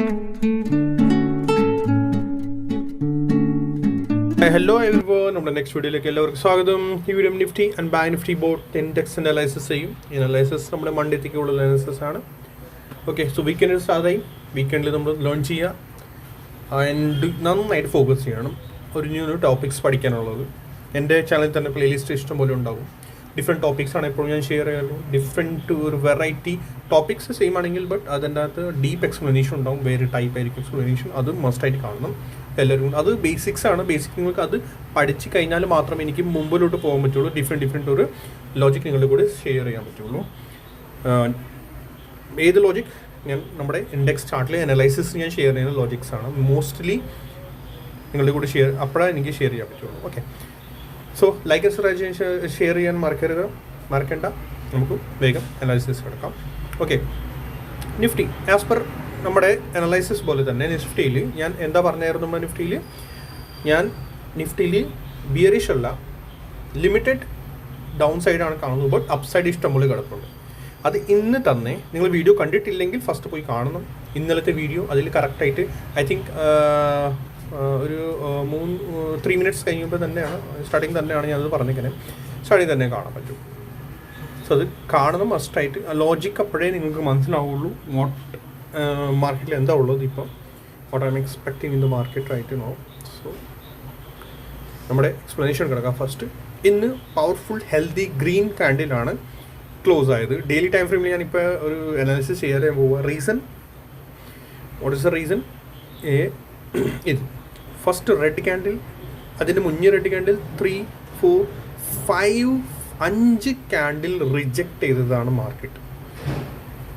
Hello എവരിവോ നമ്മുടെ next വീഡിയോയിലേക്ക് എല്ലാവർക്കും സ്വാഗതം. ഈ video Nifty and bank Nifty board index analysis ചെയ്യും. അനലൈസിസ് നമ്മുടെ മണ്ടേത്തേക്കുള്ള അനാലിസിസ് ആണ്. ഓക്കെ സോ വീക്കെൻഡിൽ സ്റ്റാർട്ടായി വീക്കെൻഡിൽ നമ്മൾ ലേൺ ചെയ്യുക ആൻഡ് നന്നായിട്ട് ഫോക്കസ് ചെയ്യണം. ഒരു ന്യൂ ന്യൂ ടോപ്പിക്സ് പഠിക്കാനുള്ളത്. എന്റെ ചാനലിൽ തന്നെ പ്ലേലിസ്റ്റ് ഇഷ്ടം പോലെ ഉണ്ടാകും. ഡിഫറെന്റ് ടോപ്പിക്സ് ആണ് എപ്പോഴും ഞാൻ ഷെയർ ചെയ്യാറുള്ളൂ ഡിഫറെന്റ് ഒരു വെറൈറ്റി ടോപ്പിക്സ് സെയിം ആണെങ്കിൽ ബട്ട് അതിന്റെ അകത്ത് ഡീപ്പ് എക്സ്പ്ലനേഷൻ ഉണ്ടാവും വേറെ ടൈപ്പ് ആയിരിക്കും എക്സ്പ്ലനേഷൻ അത് മസ്റ്റായിട്ട് കാണണം. എല്ലാവരും അത് ബേസിക്സ് ആണ്. ബേസിക് നിങ്ങൾക്ക് അത് പഠിച്ചു കഴിഞ്ഞാൽ മാത്രമേ എനിക്ക് മുമ്പിലോട്ട് പോകാൻ പറ്റുള്ളൂ. ഡിഫറെന്റ് ഡിഫറെന്റ് ഒരു ലോജിക് നിങ്ങളുടെ കൂടെ ഷെയർ ചെയ്യാൻ പറ്റുള്ളൂ. ഏത് ലോജിക് ഞാൻ നമ്മുടെ ഇൻഡെക്സ് ചാർട്ടിൽ അനലൈസിസ് ഞാൻ ഷെയർ ചെയ്യുന്ന ലോജിക്സ് ആണ്. മോസ്റ്റ്ലി നിങ്ങളുടെ കൂടെ ഷെയർ അപ്പോഴാണ് എനിക്ക് ഷെയർ ചെയ്യാൻ പറ്റുള്ളൂ. Okay so like subscribe share ചെയ്യാൻ മറക്കരുത്. മറക്കണ്ട. നമുക്ക് വേഗം അനാലിസിസ് എടുക്കാം. ഓക്കെ നിഫ്റ്റി ആസ് പെർ നമ്മുടെ അനലൈസിസ് പോലെ തന്നെ നിഫ്റ്റിയിൽ ഞാൻ എന്താ പറഞ്ഞായിരുന്നു നമ്മുടെ നിഫ്റ്റിയിൽ ഞാൻ നിഫ്റ്റിയിൽ ബിയറിഷ് അല്ല ലിമിറ്റഡ് ഡൗൺ സൈഡാണ് കാണുന്നത് ബട്ട് അപ്പ് സൈഡ് ഇഷ്ടംപോലെ കിടപ്പുണ്ട്. അത് ഇന്ന് തന്നെ നിങ്ങൾ വീഡിയോ കണ്ടിട്ടില്ലെങ്കിൽ ഫസ്റ്റ് പോയി കാണണം. ഇന്നലത്തെ വീഡിയോ അതിൽ കറക്റ്റായിട്ട് ഐ തിങ്ക് ഒരു മൂന്ന് ത്രീ മിനിറ്റ്സ് കഴിയുമ്പോൾ തന്നെയാണ് സ്റ്റാർട്ടിങ് തന്നെയാണ് ഞാനത് പറഞ്ഞിരിക്കുന്നത് സ്റ്റാർട്ടിങ് തന്നെ കാണാൻ പറ്റും. സോ അത് കാണുന്ന മസ്റ്റായിട്ട് ആ ലോജിക്ക് അപ്പോഴേ നിങ്ങൾക്ക് മനസ്സിലാവുള്ളൂ വാട്ട് മാർക്കറ്റിൽ എന്താ ഉള്ളത് ഇപ്പോൾ what I am expecting in the market right now so നമ്മുടെ എക്സ്പ്ലനേഷൻ കിടക്കാം. ഫസ്റ്റ് ഇന്ന് പവർഫുൾ ഹെൽത്തി ഗ്രീൻ കാൻഡിലാണ് ക്ലോസ് ആയത്. ഡെയിലി ടൈം ഫ്രെയിമിൽ ഞാനിപ്പോൾ ഒരു അനാലിസിസ് ചെയ്യാതെ പോവുക reason what is the reason ഏ ഇത്. ഫസ്റ്റ് റെഡ് കാൻഡിൽ അതിന്റെ മുന്നേ red candle three four five അഞ്ച് കാൻഡിൽ റിജക്റ്റ് ചെയ്തതാണ് മാർക്കറ്റ്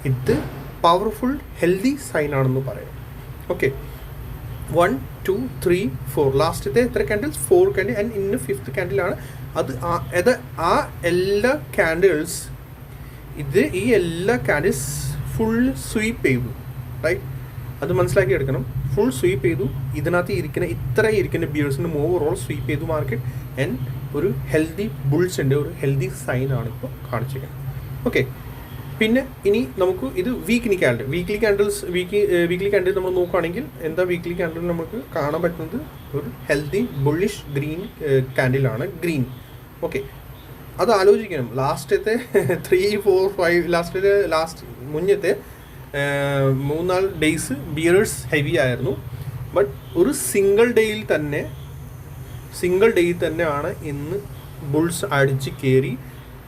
ഇത് പവർഫുൾ ഹെൽത്തി സൈൻ ആണെന്ന് പറയാം. Okay one two three four ലാസ്റ്റത്തെ എത്ര ക്യാൻഡിൽസ് ഫോർ ക്യാൻഡിൽ ആൻഡ് ഇന്ന് ഫിഫ്ത്ത് ക്യാൻഡിലാണ് അത് അത് ആ എല്ലാ ക്യാൻഡിൽസ് ഇത് ഈ എല്ലാ ക്യാൻഡിൽസ് ഫുൾ സ്വീപ്പ് ചെയ്തു. റൈറ്റ് അത് മനസ്സിലാക്കി എടുക്കണം. ഫുൾ സ്വീപ്പ് ചെയ്തു. ഇതിനകത്ത് ഇരിക്കുന്ന ഇത്ര ഇരിക്കുന്ന ബിയേഴ്സിന് ഓവറോൾ സ്വീപ്പ് ചെയ്തു മാർക്കറ്റ് ആൻഡ് ഒരു ഹെൽത്തി ബുൾസിന്റെ ഒരു ഹെൽത്തി സൈൻ ആണ് ഇപ്പോൾ കാണിച്ചിരിക്കുന്നത്. ഓക്കെ പിന്നെ ഇനി നമുക്ക് ഇത് weekly candle weekly candles week weekly candle നമ്മൾ നോക്കുകയാണെങ്കിൽ എന്താ വീക്ക്ലി ക്യാൻഡിൽ നമുക്ക് കാണാൻ പറ്റുന്നത്? ഒരു ഹെൽത്തി ബുള്ളിഷ് ഗ്രീൻ ക്യാൻഡിലാണ് ഗ്രീൻ ഓക്കെ അത് ആലോചിക്കണം. ലാസ്റ്റത്തെ ത്രീ ഫോർ ഫൈവ് ലാസ്റ്റത്തെ ലാസ്റ്റ് മുന്നത്തെ മൂന്നാൽ ഡേയ്സ് ബിയേഴ്സ് ഹെവി ആയിരുന്നു. ബട്ട് ഒരു സിംഗിൾ ഡേയിൽ തന്നെ സിംഗിൾ ഡേയിൽ ആണ് ഇന്ന് ബുൾസ് അടിച്ച് കയറി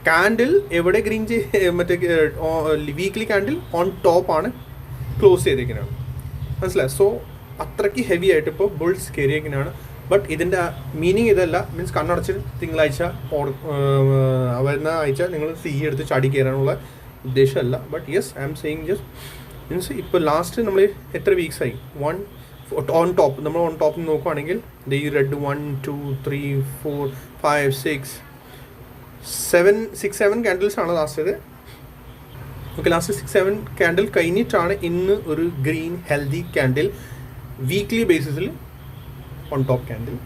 കാൻഡിൽ എവിടെ ഗ്രീൻ മറ്റേ വീക്ക്ലി കാൻഡിൽ ഓൺ ടോപ്പ് ആണ് ക്ലോസ് ചെയ്തേക്കുന്നത്. മനസ്സിലായി? സോ അത്രയ്ക്ക് ഹെവി ആയിട്ട് ഇപ്പോൾ ബുൾസ് കയറിയേക്കുന്നതാണ് ബട്ട് ഇതിന്റെ മീനിങ് ഇതല്ല. മീൻസ് കണ്ണടച്ച് തിങ്കളാഴ്ച വരുന്ന ആഴ്ച നിങ്ങൾ സി എടുത്ത് ചാടി കയറാനുള്ള ഉദ്ദേശമല്ല but yes I am saying just means ഇപ്പോൾ ലാസ്റ്റ് നമ്മൾ എത്ര വീക്സ് ആയി? വൺ ഓൺ ടോപ്പ് നമ്മൾ ഓൺ ടോപ്പ് നോക്കുവാണെങ്കിൽ ഈ red one two three four five six seven six seven candles ആണ് last okay last six seven candle കഴിഞ്ഞിട്ടാണ് ഇന്ന് ഒരു green healthy candle weekly ബേസിസിൽ on top candle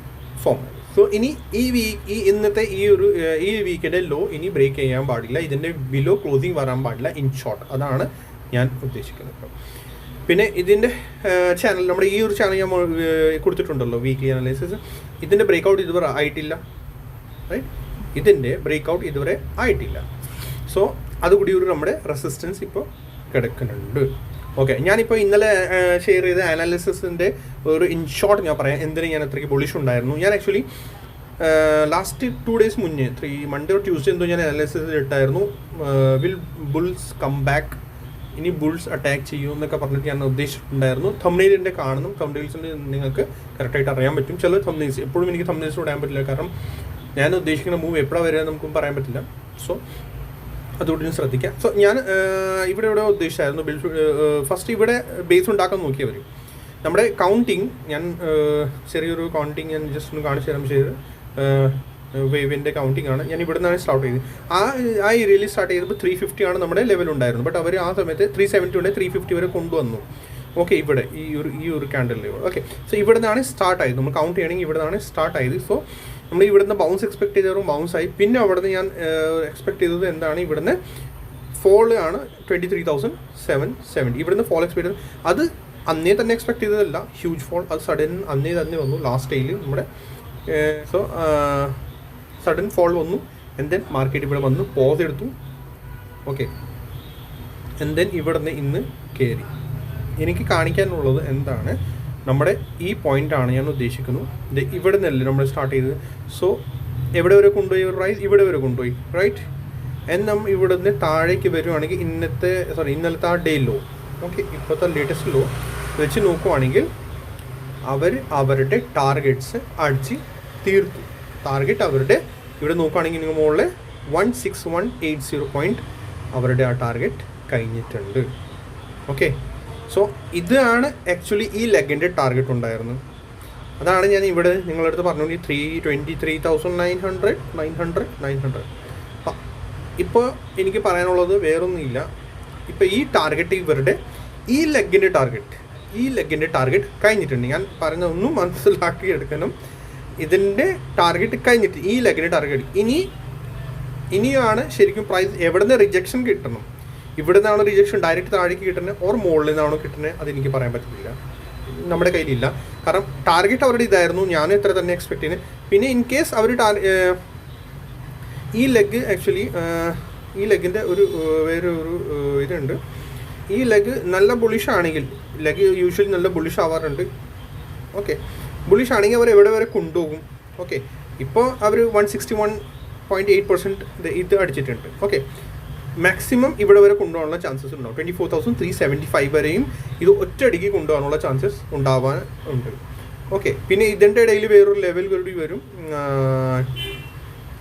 form so ഇനി ഈ week ഈ ഇന്നത്തെ ഈ ഒരു ഈ വീക്കിന്റെ ലോ ഇനി ബ്രേക്ക് ചെയ്യാൻ പാടില്ല. ഇതിന്റെ ബിലോ ക്ലോസിങ് വരാൻ പാടില്ല ഇൻ ഷോർട്ട് അതാണ് ഞാൻ ഉദ്ദേശിക്കുന്നത് പിന്നെ ഇതിന്റെ ചാനൽ നമ്മുടെ ഈ ഒരു ചാനൽ ഞാൻ കൊടുത്തിട്ടുണ്ടല്ലോ വീക്ക്ലി അനാലിസിസ് ഇതിന്റെ ബ്രേക്ക് ഔട്ട് ഇതുവരെ ആയിട്ടില്ല. റൈറ്റ് ഇതിന്റെ ബ്രേക്ക് ഔട്ട് ഇതുവരെ ആയിട്ടില്ല. സോ അതുകൂടി ഒരു നമ്മുടെ റെസിസ്റ്റൻസ് ഇപ്പോൾ കിടക്കുന്നുണ്ട്. ഓക്കെ ഞാനിപ്പോൾ ഇന്നലെ ഷെയർ ചെയ്ത അനാലിസിസിന്റെ ഒരു ഇൻ ഷോർട്ട് ഞാൻ പറയാം എന്തിനും ഞാൻ അത്രയ്ക്ക് ബുളിഷ് ഉണ്ടായിരുന്നു. ഞാൻ ആക്ച്വലി ലാസ്റ്റ് ടു ഡേയ്സ് മുന്നേ ത്രീ മൺഡേ ഓർ ട്യൂസ്ഡേ എന്തോ ഞാൻ അനാലിസിസ് ഇട്ടായിരുന്നു. വിൽ ബുൾസ് കം ബാക്ക് ഇനി ബുൾസ് അറ്റാക്ക് ചെയ്യും എന്നൊക്കെ പറഞ്ഞിട്ട് ഞാൻ ഉദ്ദേശിച്ചിട്ടുണ്ടായിരുന്നു. തമ്മിലിന്റെ കാണുന്നു. തമ്മിൽസിൽ നിങ്ങൾക്ക് കറക്റ്റായിട്ട് അറിയാൻ പറ്റും. ചില തമ്മിൽസ് എപ്പോഴും എനിക്ക് തമ്മിൽസ് ഇടാൻ പറ്റില്ല. കാരണം ഞാൻ ഉദ്ദേശിക്കുന്ന മൂവ് എപ്പോഴാണ് വരിക നമുക്കും പറയാൻ പറ്റില്ല. സോ അതുകൊണ്ട് ഞാൻ ശ്രദ്ധിക്കാം. സോ ഞാൻ ഇവിടെ ഇവിടെ ഉദ്ദേശിച്ചായിരുന്നു? ബിൽഫ് ഫസ്റ്റ് ഇവിടെ ബേസ് ഉണ്ടാക്കാൻ നോക്കിയവർ നമ്മുടെ കൗണ്ടിങ് ഞാൻ ചെറിയൊരു കൗണ്ടിങ് ഞാൻ ജസ്റ്റ് ഒന്ന് കാണിച്ചു തരാം ചെയ്ത്. വേവിന്റെ കൗണ്ടിങ് ആണ്. ഞാൻ ഇവിടെ നിന്നാണ് സ്റ്റാർട്ട് ചെയ്തത്. ആ ആ ഏരിയയിൽ സ്റ്റാർട്ട് ചെയ്തപ്പോൾ ത്രീ ഫിഫ്റ്റി ആണ് നമ്മുടെ ലെവൽ ഉണ്ടായിരുന്നു ബട്ട് അവർ ആ സമയത്ത് ത്രീ സെവന്റി ഉണ്ട് ത്രീ ഫിഫ്റ്റി വരെ കൊണ്ടുവന്നു. ഓക്കെ ഇവിടെ. ഈ ഒരു ഈ ഒരു ക്യാൻഡൽ ഓക്കെ സോ ഇവിടെ നിന്നാണ് സ്റ്റാർട്ട് ആയത്. നമ്മൾ കൗണ്ട് ചെയ്യണമെങ്കിൽ ഇവിടെ നിന്നാണ് സ്റ്റാർട്ട് ആയത്. സോ നമ്മൾ ഇവിടുന്ന് ബൗൺസ് എക്സ്പെക്ട് ചെയ്തവരും ബൗൺസ് ആയി. പിന്നെ അവിടുന്ന് ഞാൻ എക്സ്പെക്ട് ചെയ്തത് എന്താണ്? ഇവിടുന്ന് ഫോൾ ആണ് twenty three thousand seven seventy ഇവിടുന്ന് ഫോൾ എക്സ്പെക്ട് അത് അന്നേ തന്നെ എക്സ്പെക്ട് ചെയ്തതല്ല. ഹ്യൂജ് ഫോൾ അത് സഡൻ അന്നേ തന്നെ വന്നു. ലാസ്റ്റ് ഡേയിൽ നമ്മുടെ സോ സഡൻ ഫോൾ വന്നു. ആൻഡ് ദെൻ മാർക്കറ്റ് ഇവിടെ വന്നു. പോസ് എടുത്തു. ഓക്കെ ആൻഡ് ദെൻ ഇവിടുന്ന് ഇന്ന് കയറി എനിക്ക് കാണിക്കാനുള്ളത് എന്താണ്? നമ്മുടെ ഈ പോയിന്റാണ് ഞാൻ ഉദ്ദേശിക്കുന്നു. ഇവിടെ നിന്നല്ലേ നമ്മൾ സ്റ്റാർട്ട് ചെയ്തത്. സോ എവിടെ വരെ കൊണ്ടുപോയി? റൈസ് ഇവിടെ വരെ കൊണ്ടുപോയി റൈറ്റ് നമ്മൾ ഇവിടെ നിന്ന് താഴേക്ക് വരുവാണെങ്കിൽ ഇന്നത്തെ സോറി ഇന്നലത്തെ ആ ഡേ ലോ ഓക്കെ ഇപ്പോഴത്തെ ലേറ്റസ്റ്റ് ലോ വെച്ച് നോക്കുവാണെങ്കിൽ അവർ അവരുടെ ടാർഗറ്റ്സ് അടിച്ച് തീർത്തു. ടാർഗറ്റ് അവരുടെ ഇവിടെ നോക്കുകയാണെങ്കിൽ നിങ്ങൾ മുകളിൽ one six one eight zero point അവരുടെ ആ ടാർഗറ്റ് കഴിഞ്ഞിട്ടുണ്ട്. ഓക്കെ സോ ഇതാണ് ആക്ച്വലി ഈ ലെഗിന്റെ ടാർഗറ്റ് ഉണ്ടായിരുന്നത്. അതാണ് ഞാൻ ഇവിടെ നിങ്ങളുടെ അടുത്ത് പറഞ്ഞു three twenty three thousand nine hundred nine hundred nine hundred ഇപ്പോൾ എനിക്ക് പറയാനുള്ളത് വേറൊന്നുമില്ല. ഇപ്പോൾ ഈ ടാർഗറ്റ് ഇവരുടെ ഈ ലെഗിന്റെ ടാർഗറ്റ് ഈ ലെഗിന്റെ ടാർഗറ്റ് കഴിഞ്ഞിട്ടുണ്ട്. ഞാൻ പറഞ്ഞതൊന്നും മനസ്സിലാക്കി എടുക്കണം. ഇതിന്റെ ടാർഗറ്റ് കഴിഞ്ഞിട്ട് ഈ ലെഗിന്റെ ടാർഗറ്റ് ഇനി ഇനിയാണ് ശരിക്കും പ്രൈസ് എവിടെ നിന്ന് റിജക്ഷൻ കിട്ടണം. ഇവിടെ നിന്നാണോ റിജക്ഷൻ ഡയറക്റ്റ് താഴേക്ക് കിട്ടുന്നത് ഓർ മുകളിൽ നിന്നാണോ കിട്ടുന്നത് അതെനിക്ക് പറയാൻ പറ്റത്തില്ല നമ്മുടെ കയ്യിലില്ല. കാരണം ടാർഗറ്റ് അവരുടെ ഇതായിരുന്നു. ഞാനും ഇത്ര തന്നെ എക്സ്പെക്ട് ചെയ്യുന്നത് പിന്നെ ഇൻ കേസ് അവർ ഈ ലെഗ് ആക്ച്വലി ഈ ലെഗിന്റെ ഒരു വേറെ ഒരു ഇതുണ്ട്. ഈ ലെഗ് നല്ല ബുളിഷ് ആണെങ്കിൽ ലെഗ് യൂഷ്വലി നല്ല ബുളിഷ് ആവാറുണ്ട്. ഓക്കെ ബുളിഷ് ആണെങ്കിൽ അവർ എവിടെ വരെ കൊണ്ടുപോകും? ഓക്കെ ഇപ്പോൾ അവർ one sixty one point eight percent ഇത് അടിച്ചിട്ടുണ്ട്. ഓക്കെ മാക്സിമം ഇവിടെ വരെ കൊണ്ടുപോകാനുള്ള ചാൻസസ് ഉണ്ടാവും twenty four thousand three seventy five വരെയും ഇത് ഒറ്റയടിക്ക് കൊണ്ടുപോകാനുള്ള ചാൻസസ് ഉണ്ടാവാൻ ഉണ്ട്. ഓക്കെ പിന്നെ ഇതിന്റെ ഇടയിൽ വേറൊരു ലെവൽ കൂടി വരും.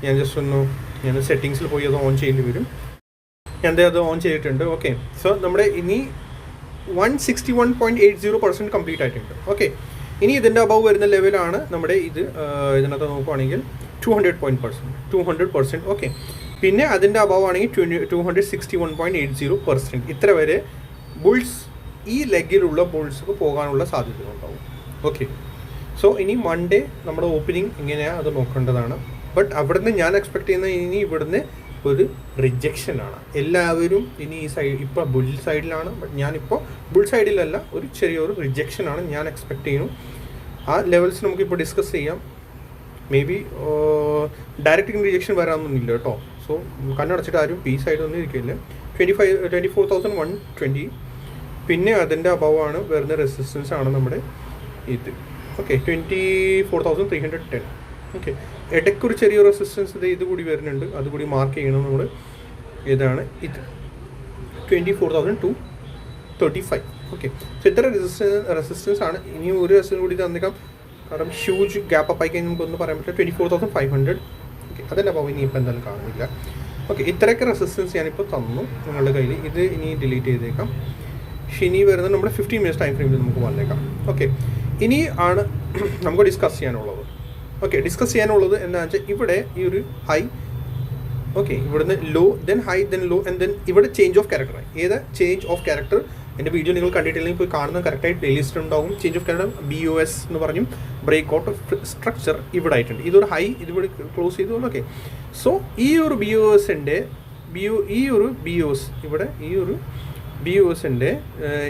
ഞാൻ ജസ്റ്റ് ഒന്ന് ഞാൻ സെറ്റിങ്സിൽ പോയി അത് ഓൺ ചെയ്യേണ്ടി വരും. ഞാൻ അത് ഓൺ ചെയ്തിട്ടുണ്ട്. ഓക്കെ സോ നമ്മുടെ ഇനി one sixty one point eight zero percent complete ആയിട്ടുണ്ട്. ഓക്കെ ഇനി ഇതിന്റെ അബവ് വരുന്ന ലെവലാണ് നമ്മുടെ ഇത് ഇതിനകത്ത് നോക്കുവാണെങ്കിൽ two hundred point percent two hundred percent okay പിന്നെ അതിന്റെ അഭാവമാണെങ്കിൽ twenty two hundred sixty one point eight zero percent ഇത്ര വരെ ബുൾസ് ഈ ലെഗിലുള്ള ബുൾസ് പോകാനുള്ള സാധ്യതകളുണ്ടാവും. ഓക്കെ സോ ഇനി മൺഡേ നമ്മുടെ ഓപ്പനിങ് എങ്ങനെയാണ് അത് നോക്കേണ്ടതാണ്. ബട്ട് അവിടുന്ന് ഞാൻ എക്സ്പെക്ട് ചെയ്യുന്ന ഇനി ഇവിടുന്ന് ഒരു റിജക്ഷനാണ് എല്ലാവരും ഇനി ഈ സൈഡ് ഇപ്പോൾ ബുൾ സൈഡിലാണ് ബട്ട് ഞാനിപ്പോൾ ബുൾ സൈഡിലല്ല ഒരു ചെറിയൊരു റിജക്ഷനാണ് ഞാൻ എക്സ്പെക്ട് ചെയ്യുന്നു. ആ ലെവൽസ് നമുക്കിപ്പോൾ ഡിസ്കസ് ചെയ്യാം. മേ ബി ഡയറക്റ്റ് റിജക്ഷൻ വരാമെന്നൊന്നുമില്ല കേട്ടോ. സോ കണ്ണടച്ചിട്ട് ആരും പീസ് ആയിട്ടൊന്നും ഇരിക്കില്ല twenty five twenty four thousand one twenty പിന്നെ അതിന്റെ അഭാവമാണ് വരുന്ന റെസിസ്റ്റൻസ് ആണ് നമ്മുടെ ഇത്. Okay twenty four thousand three hundred ten okay ഇടയ്ക്കൊരു ചെറിയ റെസിസ്റ്റൻസ് ഇത് ഇത് കൂടി വരുന്നുണ്ട്. അതുകൂടി മാർക്ക് ചെയ്യണം നമ്മൾ ഇതാണ് ഇത്. Twenty four thousand two thirty five okay so ഇത്ര റെസിസ്റ്റൻസ് റെസിസ്റ്റൻസ് ആണ്. ഇനി ഒരു റെസിസ്റ്റൻസ് കൂടി തന്നേക്കാം. കാരണം ഹ്യൂജ് ഗ്യാപ്പ് അപ്പ് കഴിഞ്ഞാൽ നമുക്കൊന്നും പറയാൻ പറ്റില്ല. Twenty four thousand five hundred okay. അതിന്റെ അഭാവം ഇനി ഇപ്പം എന്തായാലും കാണുന്നില്ല. ഓക്കെ ഇത്രയൊക്കെ റെസിസ്റ്റൻസ് ഞാനിപ്പോൾ തന്നു നിങ്ങളുടെ കയ്യിൽ ഇത് ഇനി ഡിലീറ്റ് ചെയ്തേക്കാം. ശനി വരുന്നത് നമ്മുടെ ഫിഫ്റ്റീൻ മിനിറ്റ്സ് ടൈം ഫ്രെയിമിൽ നമുക്ക് വന്നേക്കാം. ഓക്കെ. ഇനി ആണ് നമുക്ക് ഡിസ്കസ് ചെയ്യാനുള്ളത്. ഓക്കെ ഡിസ്കസ് ചെയ്യാനുള്ളത് എന്താണെന്ന് വെച്ചാൽ ഇവിടെ ഈ ഒരു ഹൈ ഓക്കെ ഇവിടുന്ന് low then high then low and then ഇവിടെ ചേഞ്ച് ഓഫ് ക്യാരക്ടർ ഏത്? ചേഞ്ച് ഓഫ് ക്യാരക്ടർ എന്റെ വീഡിയോ നിങ്ങൾ കണ്ടിട്ടില്ലെങ്കിൽ പോയി കാണുന്ന കറക്റ്റായിട്ട് പ്ലേലിസ്റ്റ് ഉണ്ടാവും. ചേഞ്ച് ഓഫ് കാരണം ബി ഒ എസ് എന്ന് പറഞ്ഞും. ബ്രേക്ക് ഔട്ട് സ്ട്രക്ചർ ഇവിടെ ആയിട്ടുണ്ട്. ഇതൊരു ഹൈ ഇതിവിടെ ക്ലോസ് ചെയ്തു. ഓക്കെ സോ ഈ ഒരു ബി ഒ എസിന്റെ ബി ഒ ഈ ഒരു ബി ഒ എസ് ഇവിടെ ഈ ഒരു ബി ഒ എസിന്റെ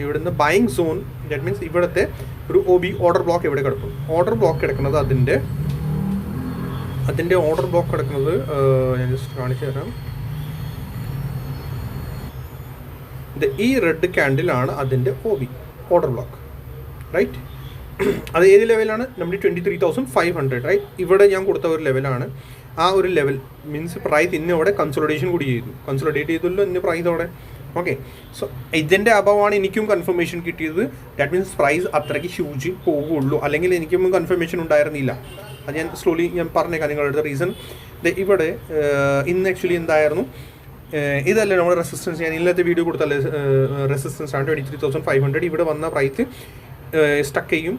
ഇവിടുന്ന് ബൈങ് സോൺ ദാറ്റ് മീൻസ് ഇവിടുത്തെ ഒരു ഒ ബി ഓർഡർ ബ്ലോക്ക് ഇവിടെ കിടക്കും. ഓർഡർ ബ്ലോക്ക് കിടക്കുന്നത് അതിന്റെ അതിന്റെ ഓർഡർ ബ്ലോക്ക് കിടക്കുന്നത് ഞാൻ ജസ്റ്റ് കാണിച്ചു തരാം ഇത് ഈ റെഡ് ക്യാൻഡിലാണ് അതിന്റെ O B order block right അത് ഏത് ലെവലാണ് നമ്മുടെ twenty three thousand five hundred right ഇവിടെ ഞാൻ കൊടുത്ത ഒരു ലെവലാണ് ആ ഒരു ലെവൽ മീൻസ് പ്രൈസ് ഇന്ന് അവിടെ കൺസോളിഡേഷൻ കൂടി ചെയ്തു. കൺസോളിഡേറ്റ് ചെയ്തല്ലോ ഇന്ന് പ്രൈസ് അവിടെ. ഓക്കെ സോ ഇതിന്റെ അഭാവമാണ് എനിക്കും കൺഫർമേഷൻ കിട്ടിയത്. ദാറ്റ് മീൻസ് പ്രൈസ് അത്രയ്ക്ക് ഹ്യൂജ് പോകുള്ളൂ അല്ലെങ്കിൽ എനിക്കും കൺഫർമേഷൻ ഉണ്ടായിരുന്നില്ല. അത് ഞാൻ സ്ലോലി ഞാൻ പറഞ്ഞേക്കാം നിങ്ങളുടെ റീസൺ ഇവിടെ ഇന്ന് ആക്ച്വലി എന്തായിരുന്നു? ഇതല്ലേ നമ്മുടെ റെസിസ്റ്റൻസ് ഞാൻ ഇന്നത്തെ വീഡിയോ കൊടുത്തല്ലേ? റെസിസ്റ്റൻസ് ആണ് twenty three thousand five hundred ഇവിടെ വന്ന പ്രൈസ് സ്റ്റക്ക് ചെയ്യും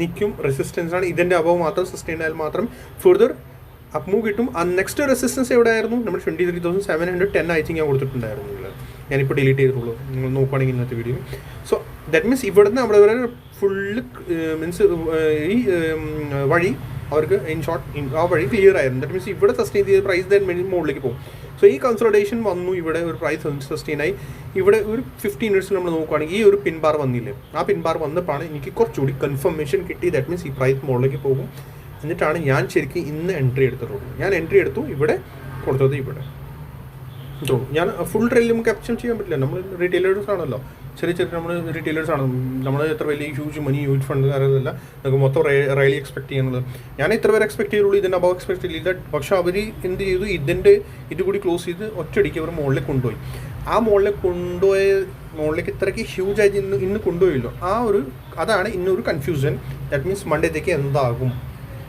നിൽക്കും റെസിസ്റ്റൻസ് ആണ്. ഇതിന്റെ അഭാവം മാത്രം സസ്റ്റെയിൻ ആയാൽ മാത്രം. ഫുർദർ അപ്മൂവ് കിട്ടും. ആ നെക്സ്റ്റ് റെസിസ്റ്റൻസ് എവിടെ ആയിരുന്നു നമ്മൾ twenty three thousand seven hundred ten ആയിട്ട് ഞാൻ കൊടുത്തിട്ടുണ്ടായിരുന്നു. ഞാനിപ്പോൾ ഡിലീറ്റ് ചെയ്തിട്ടുള്ളൂ. നിങ്ങൾ നോക്കുകയാണെങ്കിൽ ഇന്നത്തെ വീഡിയോ സോ ദാറ്റ് മീൻസ് ഇവിടുന്ന് അവിടെ വരെ ഫുള്ള് മീൻസ് ഈ വഴി അവർക്ക് ഇൻ ഷോർട്ട് ആ വഴി ക്ലിയർ ആയിരുന്നു. ദാറ്റ് മീൻസ് ഇവിടെ സസ്റ്റെയിൻ ചെയ്ത പ്രൈസ് ദൻ മുകളിലേക്ക് പോകും. സോ ഈ കൺസൾട്ടേഷൻ വന്നു. ഇവിടെ ഒരു പ്രൈസ് സസ്റ്റെയിൻ ആയി. ഇവിടെ ഒരു ഫിഫ്റ്റീൻ മിനിറ്റ്സ് നമ്മൾ നോക്കുകയാണെങ്കിൽ ഈ ഒരു പിൻ ബാർ വന്നില്ലേ? ആ പിൻ ബാർ വന്നപ്പോഴാണ് എനിക്ക് കുറച്ചുകൂടി കൺഫർമേഷൻ കിട്ടി. ദാറ്റ് മീൻസ് ഈ പ്രൈസ് മുകളിലേക്ക് പോകും. എന്നിട്ടാണ് ഞാൻ ശരിക്കും ഇന്ന് എൻട്രി എടുത്തിട്ടുള്ളൂ ഞാൻ എൻട്രി എടുത്തു. ഇവിടെ കൊടുത്തത് ഇവിടെ. ഞാൻ ഫുൾ ട്രെയിലും ക്യാപ്ചർ ചെയ്യാൻ പറ്റില്ല. നമ്മൾ റീറ്റെയിലേഴ്സ് ആണല്ലോ. ചെറിയ ചെറിയ നമ്മൾ റീറ്റെയിലേഴ്സ് ആണ്. നമ്മൾ എത്ര വലിയ ഹ്യൂജ് മണി ഹ്യൂജ് ഫണ്ട് കാര്യമല്ല നമുക്ക് മൊത്തം റയലി എക്സ്പെക്ട് ചെയ്യുന്നത്. ഞാൻ ഇത്ര വരെ എക്സ്പെക്ട് ചെയ്തുള്ളൂ. ഇതിന്റെ അബവ് എക്സ്പെക്ട് ചെയ്തില്ല പക്ഷെ അവർ എന്ത് ചെയ്തു? ഇതിന്റെ ഇത് കൂടി ക്ലോസ് ചെയ്ത് ഒറ്റയടിക്ക് അവർ മുകളിലേക്ക് കൊണ്ടുപോയി. ആ മുകളിലേക്ക് കൊണ്ടുപോയ മുകളിലേക്ക് ഇത്രയ്ക്ക് ഹ്യൂജ് ആയിട്ട് ഇന്ന് ഇന്ന് കൊണ്ടുപോയില്ലോ. ആ ഒരു അതാണ് ഇന്നൊരു കൺഫ്യൂഷൻ ദാറ്റ് മീൻസ് മണ്ടേത്തേക്ക് എന്താകും?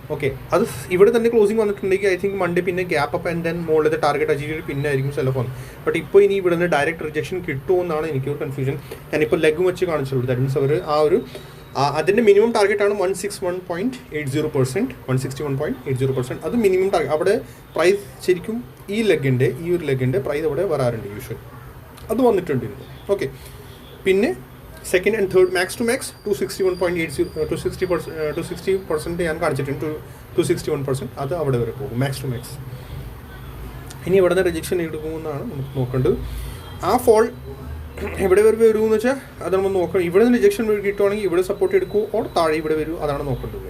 ഓക്കെ അത് ഇവിടെ തന്നെ ക്ലോസിംഗ് വന്നിട്ടുണ്ടെങ്കിൽ ഐ തിങ്ക് മൺഡേ പിന്നെ ഗ്യാപ്പ് അപ്പ് ആൻഡ് ദെൻ മുകളിലത്തെ ടാർഗറ്റ് അച്ചീവ് ചെയ്ത് പിന്നെ ആയിരിക്കും സെലഫോൺ ബട്ട് ഇപ്പോൾ ഇനി ഇവിടെ നിന്ന് ഡയറക്റ്റ് റിജക്ഷൻ കിട്ടുമോ എന്നാണ് എനിക്ക് ഒരു കൺഫ്യൂഷൻ ഞാനിപ്പോൾ ലെഗ് വെച്ച് കാണിച്ചുള്ളൂ. ദാറ്റ് മീൻസ് അവർ ആ ഒരു അതിന്റെ മിനിമം ടാർഗറ്റ് ആണ് one six one point eight zero percent one sixty one point eight zero percent അത് മിനിമം ടാർഗറ്റ് അവിടെ പ്രൈസ് ശരിക്കും ഈ ലെഗിന്റെ ഈ ഒരു ലെഗിന്റെ പ്രൈസ് അവിടെ വരാറുണ്ട് യൂഷ്വൽ അത് വന്നിട്ടുണ്ട് ഓക്കെ പിന്നെ second and third max to max two sixty one point eight zero two sixty percent two sixty percent ഞാൻ കാണിച്ചിട്ടുണ്ട്. To two sixty one percent അത് അവിടെ വരെ പോകും മാക്സ് ടു മാക്സ് ഇനി ഇവിടെ നിന്ന് റിജക്ഷൻ എടുക്കുമെന്നാണ് നമുക്ക് നോക്കേണ്ടത്. ആ ഫോൾ എവിടെ വരെ വരുമെന്ന് വെച്ചാൽ അത് നമ്മൾ നോക്കണം. ഇവിടെ നിന്ന് റിജക്ഷൻ കിട്ടുവാണെങ്കിൽ ഇവിടെ സപ്പോർട്ട് എടുക്കൂ ഓർ താഴെ ഇവിടെ വരൂ അതാണ് നോക്കേണ്ടത്.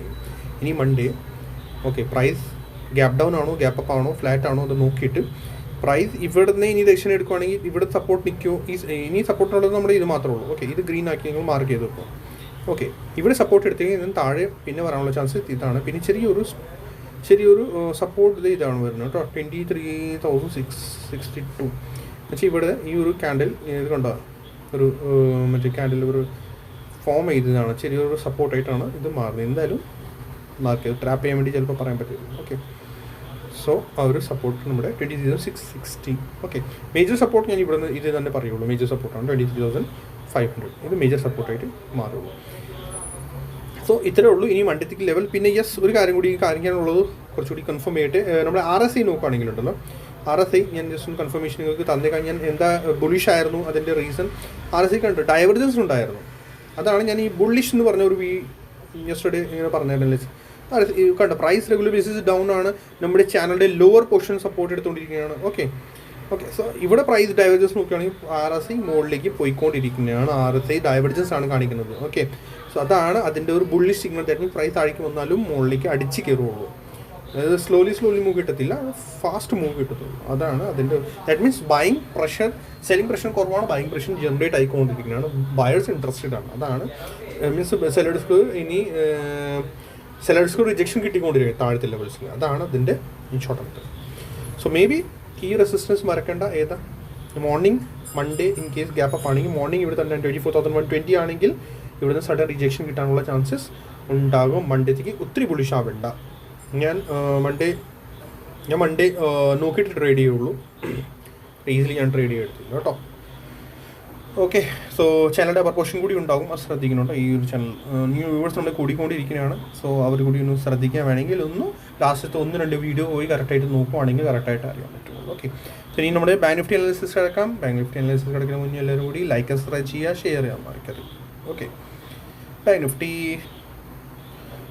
ഇനി Monday okay price gap down ആണോ ഗ്യാപ്പ് അപ്പ് ആണോ ഫ്ലാറ്റ് ആണോ അത് നോക്കിയിട്ട് പ്രൈസ് ഇവിടുന്ന് ഇനി ദക്ഷിണ എടുക്കുവാണെങ്കിൽ ഇവിടെ സപ്പോർട്ട് നിൽക്കുമോ ഈ ഇനി സപ്പോർട്ടിനുള്ളത് നമ്മുടെ ഇത് മാത്രമേ ഉള്ളൂ. ഓക്കെ ഇത് ഗ്രീൻ ആക്കി നിങ്ങൾ മാർക്ക് ചെയ്ത് വെക്കും. ഓക്കെ ഇവിടെ സപ്പോർട്ട് എടുത്തെങ്കിൽ ഇതിന് താഴെ പിന്നെ വരാനുള്ള ചാൻസ് ഇതാണ്. പിന്നെ ചെറിയൊരു ചെറിയൊരു സപ്പോർട്ട് ഇത് ഇതാണ് വരുന്നത് കേട്ടോ. Twenty three thousand six sixty two പക്ഷേ ഇവിടെ ഈ ഒരു ക്യാൻഡിൽ ഇത് കണ്ടോ? ഒരു മറ്റേ ക്യാൻഡിൽ ഒരു ഫോം ചെയ്തതാണ്. ചെറിയൊരു സപ്പോർട്ടായിട്ടാണ് ഇത് മാറുന്നത്. എന്തായാലും മാർക്ക് ചെയ്ത് ട്രാപ്പ് ചെയ്യാൻ വേണ്ടി ചിലപ്പോൾ പറയാൻ പറ്റില്ല ഓക്കെ സോ ആ ഒരു സപ്പോർട്ട് നമ്മുടെ twenty thousand six sixty okay major support ഞാൻ ഇവിടെ നിന്ന് ഇത് തന്നെ പറയുള്ളൂ. മേജർ സപ്പോർട്ടാണ് twenty three thousand five hundred ഇത് മേജർ സപ്പോർട്ടായിട്ട് മാറുള്ളൂ. സോ ഇത്രേ ഉള്ളൂ. ഇനി മണ്ടിത്തിക്ക് ലെവൽ പിന്നെ യെസ് ഒരു കാര്യം കൂടി കാണിക്കാനുള്ളത് കുറച്ചുകൂടി കൺഫേം ചെയ്തിട്ട് നമ്മുടെ ആർ എസ് ഐ നോക്കുകയാണെങ്കിലുണ്ടല്ലോ ആർ എസ് ഐ ഞാൻ ജസ്റ്റ് ഒന്ന് കൺഫർമേഷൻ നിങ്ങൾക്ക് തന്നേക്കാൻ ഞാൻ എന്താ ബുളിഷ് ആയിരുന്നു അതിന്റെ റീസൺ ആർ എസ് ഐ കണ്ടു ഡൈവർജൻസ് ഉണ്ടായിരുന്നു. അതാണ് ഞാൻ ഈ ബുള്ളിഷ് എന്ന് പറഞ്ഞ ഒരു വി ഇങ്ങനെ പറഞ്ഞിരുന്നില്ല കണ്ട പ്രൈസ് റെഗുലർ ബേസിസ് ഡൗൺ ആണ്. നമ്മുടെ ചാനലിന്റെ ലോവർ പോർഷൻ സപ്പോർട്ട് എടുത്തുകൊണ്ടിരിക്കുകയാണ്. ഓക്കെ ഓക്കെ സോ ഇവിടെ പ്രൈസ് ഡൈവർജൻസ് നോക്കുകയാണെങ്കിൽ ആർ എസ് ഐ മുകളിലേക്ക് പോയിക്കൊണ്ടിരിക്കുന്നതാണ് ആർ എസ് ഐ ഡൈവർജൻസ് ആണ് കാണിക്കുന്നത്. ഓക്കെ സോ അതാണ് അതിന്റെ ഒരു ബുള്ളി സിഗ്നൽ തരുന്നത് പ്രൈസ് താഴേക്ക് വന്നാലും മുകളിലേക്ക് അടിച്ച് കയറുള്ളൂ അതായത് സ്ലോലി സ്ലോലി മൂവ് കിട്ടത്തില്ല. ഫാസ്റ്റ് മൂവ് കിട്ടത്തുള്ളൂ. അതാണ് അതിന്റെ that means buying pressure selling pressure കുറവാണ്. ബൈങ് പ്രഷർ ജനറേറ്റ് ആയിക്കൊണ്ടിരിക്കുന്നതാണ് ബയേഴ്സ് ഇൻട്രസ്റ്റഡ് ആണ്. അതാണ് മീൻസ് സെല്ലേഴ്സ് ഇനി സെലഡ്സ്ക്ക് റിജക്ഷൻ കിട്ടിക്കൊണ്ടിരിക്കും താഴത്തെ ലെവൽസിൽ അതാണ് അതിന്റെ short method so maybe ഈ റെസിസ്റ്റൻസ് മറക്കേണ്ട. ഏതാ? Morning Monday in case gap up ആണെങ്കിൽ മോർണിംഗ് ഇവിടെ തന്നെ twenty four thousand one twenty ആണെങ്കിൽ ഇവിടുന്ന് സഡൻ റിജക്ഷൻ കിട്ടാനുള്ള ചാൻസസ് ഉണ്ടാകും. മൺഡേത്തേക്ക് ഒത്തിരി ബുളിഷ് ആവേണ്ട. ഞാൻ മൺഡേ ഞാൻ മൺഡേ നോക്കിയിട്ട് ട്രേഡ് ചെയ്യുള്ളൂ. ഈസിലി ഞാൻ ട്രേഡ് ചെയ്തെടുത്തില്ല കേട്ടോ? ഓക്കെ സോ ചാനലിന്റെ പ്രപ്പോഷൻ കൂടി ഉണ്ടാകും അത് ശ്രദ്ധിക്കുന്നുണ്ട്. ഈ ഒരു ചാനൽ ന്യൂ വ്യൂവേഴ്സ് നമ്മൾ കൂടിക്കൊണ്ടിരിക്കുകയാണ്. സോ അവർ കൂടി ഒന്ന് ശ്രദ്ധിക്കാൻ വേണമെങ്കിൽ ഒന്ന് ലാസ്റ്റത്തെ ഒന്ന് രണ്ട് വീഡിയോ പോയി കറക്റ്റായിട്ട് നോക്കുവാണെങ്കിൽ കറക്റ്റായിട്ട് അറിയാൻ പറ്റുള്ളൂ. ഓക്കെ സോ ഇനി നമ്മുടെ ബാങ്ക് നിഫ്റ്റി അനാലിസിസ് കിടക്കാം. ബാങ്ക് നിഫ്റ്റി അനാലിസിസ് കിടക്കുന്ന മുന്നേ എല്ലാവരും കൂടി ലൈക്ക് സബ്സ്ക്രൈബ് ചെയ്യുക ഷെയർ ചെയ്യാൻ മറക്കരുത് ഓക്കെ ബാങ്ക് നിഫ്റ്റി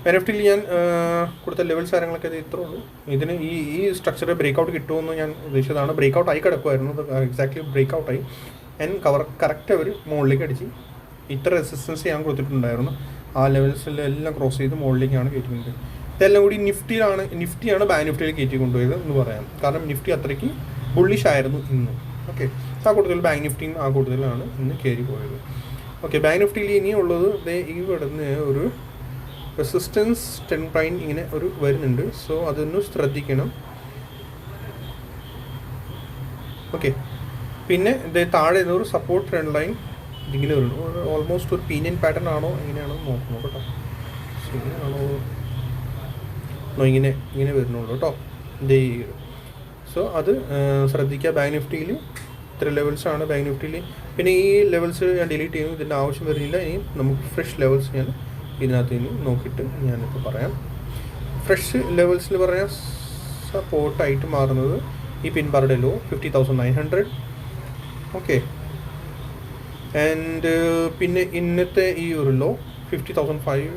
ബാങ്ക് നിഫ്റ്റിയിൽ ഞാൻ കൊടുത്ത ലെവൽസ് കാര്യങ്ങളൊക്കെ ഇത് ഇത്രേ ഉള്ളൂ. ഇതിന് ഈ ഈ സ്ട്രക്ചർ ബ്രേക്കൗട്ട് കിട്ടുമെന്ന് ഞാൻ ഉദ്ദേശിച്ചതാണ്. ബ്രേക്കൗട്ട് ആയി കിടക്കുമായിരുന്നു എക്സാക്ട്ലി ബ്രേക്കൗട്ട് ആയി. ഞാൻ കവർ കറക്റ്റ് അവർ മുകളിലേക്ക് അടിച്ച് ഇത്ര റെസിസ്റ്റൻസ് ഞാൻ കൊടുത്തിട്ടുണ്ടായിരുന്നു. ആ ലെവൽസിലെല്ലാം ക്രോസ് ചെയ്ത് മുകളിലേക്കാണ് കയറ്റിക്കുന്നത് ഇതെല്ലാം കൂടി നിഫ്റ്റിയിലാണ് നിഫ്റ്റിയാണ് ബാങ്ക് നിഫ്റ്റിയിൽ കയറ്റി കൊണ്ടുപോയത് എന്ന് പറയാം. കാരണം നിഫ്റ്റി അത്രയ്ക്ക് ബുള്ളിഷ് ആയിരുന്നു ഇന്ന്. ഓക്കെ ആ കൂട്ടത്തിൽ ബാങ്ക് നിഫ്റ്റിയും ആ കൂട്ടത്തിലാണ് ഇന്ന് കയറി പോയത് ഓക്കെ ബാങ്ക് നിഫ്റ്റിയിൽ ഇനിയുള്ളത് ഇവിടുന്ന് ഒരു റെസിസ്റ്റൻസ് ടെൻ പോയിന്റ് ഇങ്ങനെ ഒരു വരുന്നുണ്ട്. സോ അതൊന്ന് ശ്രദ്ധിക്കണം. ഓക്കെ പിന്നെ ഇത് താഴെ ഒരു സപ്പോർട്ട് ട്രെൻഡ് ലൈൻ ഇതിങ്ങനെ വരുന്നു. ഓൾമോസ്റ്റ് ഒരു പീനിയൻ പാറ്റേൺ ആണോ എങ്ങനെയാണോ നോക്കണം കേട്ടോ. ഇങ്ങനെയാണോ? ഇങ്ങനെ ഇങ്ങനെ വരുന്നുള്ളൂ കേട്ടോ. ഇത് സോ അത് ശ്രദ്ധിക്കുക. ബാങ്ക് നിഫ്റ്റിയിൽ ഇത്ര ലെവൽസാണ് ബാങ്ക് നിഫ്റ്റിയിൽ പിന്നെ ഈ ലെവൽസ് ഞാൻ ഡിലീറ്റ് ചെയ്യുന്നു. ഇതിന്റെ ആവശ്യം വരുന്നില്ല. ഇനി നമുക്ക് ഫ്രഷ് ലെവൽസ് ഞാൻ ഇതിനകത്ത് ഇനി നോക്കിയിട്ട് ഞാനിപ്പോൾ പറയാം. ഫ്രഷ് ലെവൽസിൽ പറയാൻ സപ്പോർട്ടായിട്ട് മാറുന്നത് ഈ പിൻബാറുടെ low fifty thousand nine hundred okay and പിന്നെ ഇന്നത്തെ ഈ ഒരു low fifty thousand five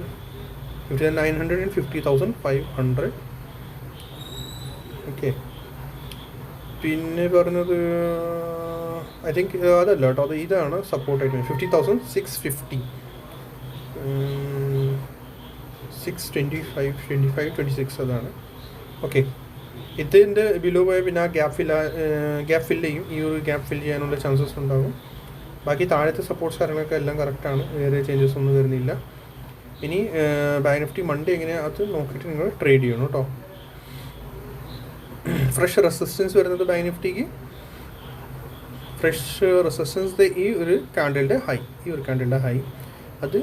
fifty nine hundred and fifty thousand five hundred okay പിന്നെ പറഞ്ഞത് ഐ തിങ്ക് അതല്ല കേട്ടോ അത് ഇതാണ് സപ്പോർട്ട് ആയിട്ട് fifty thousand six fifty six twenty five twenty five twenty six അതാണ്. ഓക്കെ ഇതിന്റെ ബിലോ പോയ പിന്നെ ആ ഗ്യാപ്പ് ഫിൽ ഗ്യാപ്പ് ഫില്ല് ചെയ്യും. ഈ ഒരു ഗ്യാപ്പ് ഫില്ല് ചെയ്യാനുള്ള ചാൻസസ് ഉണ്ടാകും ബാക്കി താഴത്തെ സപ്പോർട്ട്സ് കാര്യങ്ങളൊക്കെ എല്ലാം കറക്റ്റാണ് വേറെ ചേഞ്ചസ് ഒന്നും വരുന്നില്ല. ഇനി ബാങ്ക് നിഫ്റ്റി മൺഡേ എങ്ങനെ അത് നോക്കിയിട്ട് നിങ്ങൾ ട്രേഡ് ചെയ്യണം കേട്ടോ ഫ്രഷ് റെസിസ്റ്റൻസ് വരുന്നത് ബാങ്ക് നിഫ്റ്റിക്ക് ഫ്രഷ് റെസിസ്റ്റൻസ് ഈ ഒരു കാൻഡലിന്റെ ഹൈ ഈ ഒരു കാൻഡലിന്റെ ഹൈ അത്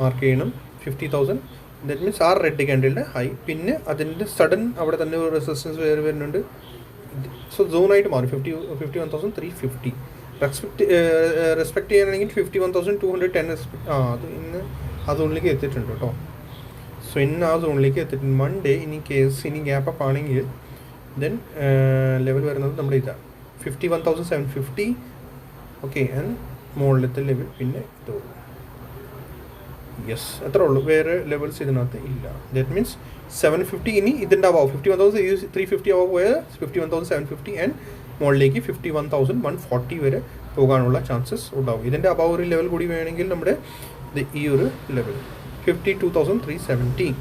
മാർക്ക് ചെയ്യണം. ഫിഫ്റ്റി തൗസൻഡ് ദറ്റ് മീൻസ് ആ റെഡ് ക്യാൻഡിലിന്റെ ഹൈ. പിന്നെ അതിന്റെ സഡൻ അവിടെ തന്നെ ഒരു റെസിസ്റ്റൻസ് വേറെ വരുന്നുണ്ട്. സോ സോണായിട്ട് മാറും. Fifty fifty one thousand three fifty respect respect ചെയ്യാനാണെങ്കിൽ fifty one thousand two hundred ten respect ആ അത് ഇന്ന് ആ സോണിലേക്ക് എത്തിയിട്ടുണ്ട് കേട്ടോ സോ ഇന്ന് ആ സോണിലേക്ക് എത്തിയിട്ടുണ്ട്. മൺഡേ ഇനി കേസ് ഇനി ഗ്യാപ്പ് അപ്പ് ആണെങ്കിൽ ദെൻ ലെവൽ വരുന്നത് നമ്മുടെ ഇതാണ് fifty one thousand seven fifty okay and മുകളിലത്തെ ലെവൽ പിന്നെ ഇത്. യെസ് അത്രേ ഉള്ളൂ. വേറെ ലെവൽസ് ഇതിനകത്ത് ഇല്ല. ദാറ്റ് മീൻസ് സെവൻ ഫിഫ്റ്റി ഇനി ഇതിന്റെ above fifty one thousand three fifty above പോയത് fifty one thousand seven fifty and മുകളിലേക്ക് fifty one thousand one forty വരെ പോകാനുള്ള ചാൻസസ് ഉണ്ടാവും. ഇതിന്റെ അബവ് ഒരു ലെവൽ കൂടി വേണമെങ്കിൽ നമ്മുടെ ഈ ഒരു level fifty two thousand three seventy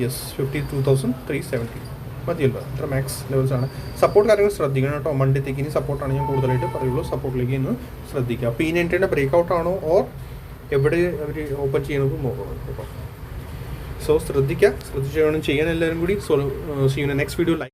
yes fifty two thousand three seventy മതിയല്ലോ. അത്ര മാക്സ് ലെവൽസ് ആണ്. സപ്പോർട്ട് കാര്യങ്ങൾ ശ്രദ്ധിക്കണം കേട്ടോ. മണ്ടത്തേക്ക് ഇനി സപ്പോർട്ടാണ് ഞാൻ കൂടുതലായിട്ട് പറയുള്ളൂ. സപ്പോർട്ടിലേക്ക് ഇന്ന് ശ്രദ്ധിക്കുക. പി നയന്റിന്റെ ബ്രേക്ക് ഔട്ട് ആണോ ഓർ എവിടെ അവർ ഓപ്പൺ ചെയ്യണത് നോക്കണം സോ ശ്രദ്ധിക്കുക ശ്രദ്ധിച്ച് വേണം ചെയ്യാൻ എല്ലാവരും കൂടി. So see you next video like